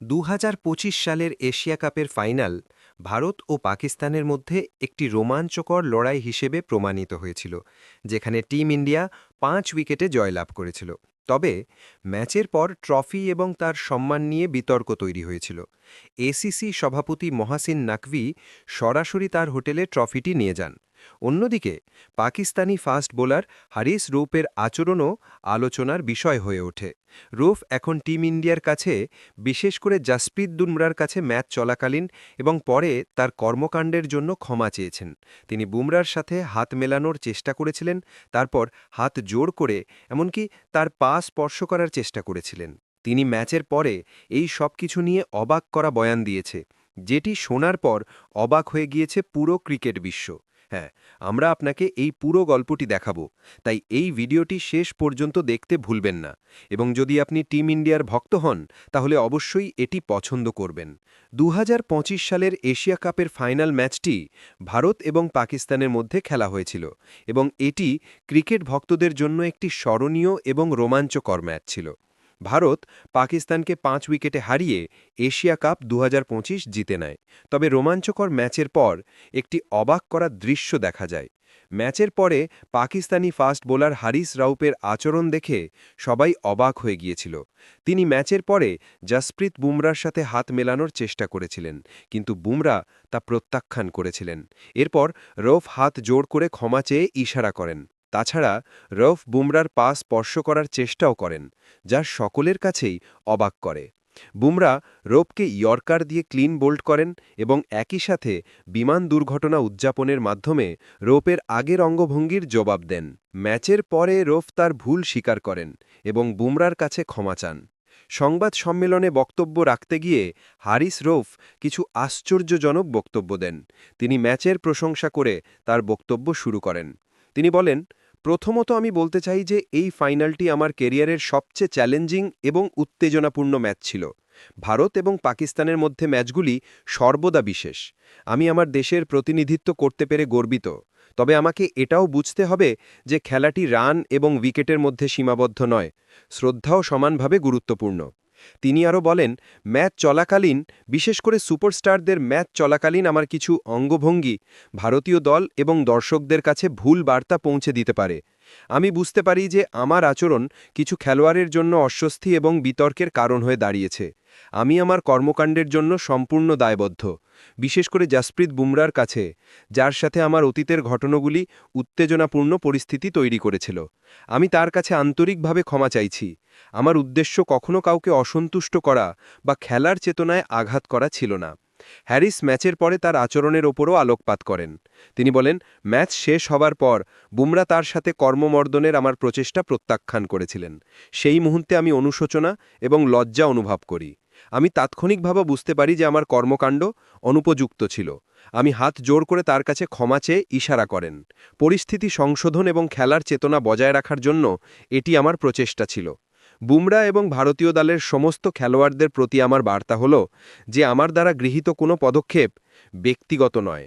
দু হাজার পঁচিশ সালের এশিয়া কাপের ফাইনাল ভারত ও পাকিস্তানের মধ্যে একটি রোমাঞ্চকর লড়াই হিসেবে প্রমাণিত হয়েছিল, যেখানে টিম ইন্ডিয়া পাঁচ উইকেটে জয়লাভ করেছিল। তবে ম্যাচের পর ট্রফি এবং তার সম্মান নিয়ে বিতর্ক তৈরি হয়েছিল। এসিসি সভাপতি মহাসিন নাকভি সরাসরি তার হোটেলে ট্রফিটি নিয়ে যান। অন্যদিকে, পাকিস্তানি ফাস্ট বোলার হারিস রৌপের আচরণও আলোচনার বিষয় হয়ে ওঠে। রৌফ এখন টিম ইন্ডিয়ার কাছে, বিশেষ করে জাসপ্রীত দুমরার কাছে ম্যাচ চলাকালীন এবং পরে তার কর্মকাণ্ডের জন্য ক্ষমা চেয়েছেন। তিনি বুমরার সাথে হাত মেলানোর চেষ্টা করেছিলেন, তারপর হাত জোর করে এমনকি তার পা স্পর্শ করার চেষ্টা করেছিলেন। তিনি ম্যাচের পরে এই সব কিছু নিয়ে অবাক করা বয়ান দিয়েছে, যেটি শোনার পর অবাক হয়ে গিয়েছে পুরো ক্রিকেট বিশ্ব। হ্যাঁ আমরা আপনাকে এই পুরো গল্পটি দেখাবো। তাই এই ভিডিওটি শেষ পর্যন্ত দেখতে ভুলবেন না এবং যদি আপনি টিম ইন্ডিয়ার ভক্ত হন, তাহলে অবশ্যই এটি পছন্দ করবেন। দু হাজার পঁচিশ সালের এশিয়া কাপের ফাইনাল ম্যাচটি ভারত এবং পাকিস্তানের মধ্যে খেলা হয়েছিল এবং এটি ক্রিকেট ভক্তদের জন্য একটি স্মরণীয় এবং রোমাঞ্চকর ম্যাচ ছিল। ভারত পাকিস্তানকে পাঁচ উইকেটে হারিয়ে এশিয়া কাপ দু হাজার পঁচিশ জিতে নেয়। তবে রোমাঞ্চকর ম্যাচের পর একটি অবাক করা দৃশ্য দেখা যায়। ম্যাচের পরে পাকিস্তানি ফাস্ট বোলার হারিস রাউপের আচরণ দেখে সবাই অবাক হয়ে গিয়েছিল। তিনি ম্যাচের পরে জাসপ্রীত বুমরার সাথে হাত মেলানোর চেষ্টা করেছিলেন, কিন্তু বুমরা তা প্রত্যাখ্যান করেছিলেন। এরপর রৌফ হাত জোর করে ক্ষমা চেয়ে ইশারা করেন। তাছাড়া রফ বুমরার পা স্পর্শ করার চেষ্টাও করেন, যা সকলের কাছেই অবাক করে। বুমরা রোপকে ইয়র্কার দিয়ে ক্লিন বোল্ড করেন এবং একই সাথে বিমান দুর্ঘটনা উদযাপনের মাধ্যমে রোপের আগের অঙ্গভঙ্গির জবাব দেন। ম্যাচের পরে রোফ তার ভুল স্বীকার করেন এবং বুমরার কাছে ক্ষমা চান। সংবাদ সম্মেলনে বক্তব্য রাখতে গিয়ে হারিস রোফ কিছু আশ্চর্যজনক বক্তব্য দেন। তিনি ম্যাচের প্রশংসা করে তার বক্তব্য শুরু করেন। তিনি বলেন, প্রথমত আমি বলতে চাই যে এই ফাইনালটি আমার কেরিয়ারের সবচেয়ে চ্যালেঞ্জিং এবং উত্তেজনাপূর্ণ ম্যাচ ছিল। ভারত এবং পাকিস্তানের মধ্যে ম্যাচগুলি সর্বদা বিশেষ। আমি আমার দেশের প্রতিনিধিত্ব করতে পেরে গর্বিত। তবে আমাকে এটাও বুঝতে হবে যে খেলাটি রান এবং উইকেটের মধ্যে সীমাবদ্ধ নয়। শ্রদ্ধাও সমানভাবে গুরুত্বপূর্ণ। তিনি আরও বলেন, ম্যাচ চলাকালীন, বিশেষ করে সুপারস্টারদের ম্যাচ চলাকালীন আমার কিছু অঙ্গভঙ্গি, ভারতীয় দল এবং দর্শকদের কাছে ভুল বার্তা পৌঁছে দিতে পারে। আমি বুঝতে পারি যে আমার আচরণ কিছু খেলোয়াড়ের জন্য অস্বস্তি এবং বিতর্কের কারণ হয়ে দাঁড়িয়েছে। আমি আমার কর্মকাণ্ডের জন্য সম্পূর্ণ দায়বদ্ধ, বিশেষ করে জাসপ্রীত বুমরার কাছে, যার সাথে আমার অতীতের ঘটনাগুলি উত্তেজনাপূর্ণ পরিস্থিতি তৈরি করেছিল। আমি তার কাছে আন্তরিকভাবে ক্ষমা চাইছি। আমার উদ্দেশ্য কখনো কাউকে অসন্তুষ্ট করা বা খেলার চেতনায় আঘাত করা ছিল না। হ্যারিস ম্যাচের পরে তার আচরণের ওপরও আলোকপাত করেন। তিনি বলেন, ম্যাচ শেষ হবার পর বুমরা তার সাথে কর্মমর্দনের আমার প্রচেষ্টা প্রত্যাখ্যান করেছিলেন। সেই মুহূর্তে আমি অনুশোচনা এবং লজ্জা অনুভব করি। আমি তাৎক্ষণিকভাবে বুঝতে পারি যে আমার কর্মকাণ্ড অনুপযুক্ত ছিল। আমি হাত জোর করে তার কাছে ক্ষমা চেয়ে ইশারা করেন। পরিস্থিতি সংশোধন এবং খেলার চেতনা বজায় রাখার জন্য এটি আমার প্রচেষ্টা ছিল। বুমরা এবং ভারতীয় দলের সমস্ত খেলোয়াড়দের প্রতি আমার বার্তা হল যে, আমার দ্বারা গৃহীত কোনো পদক্ষেপ ব্যক্তিগত নয়।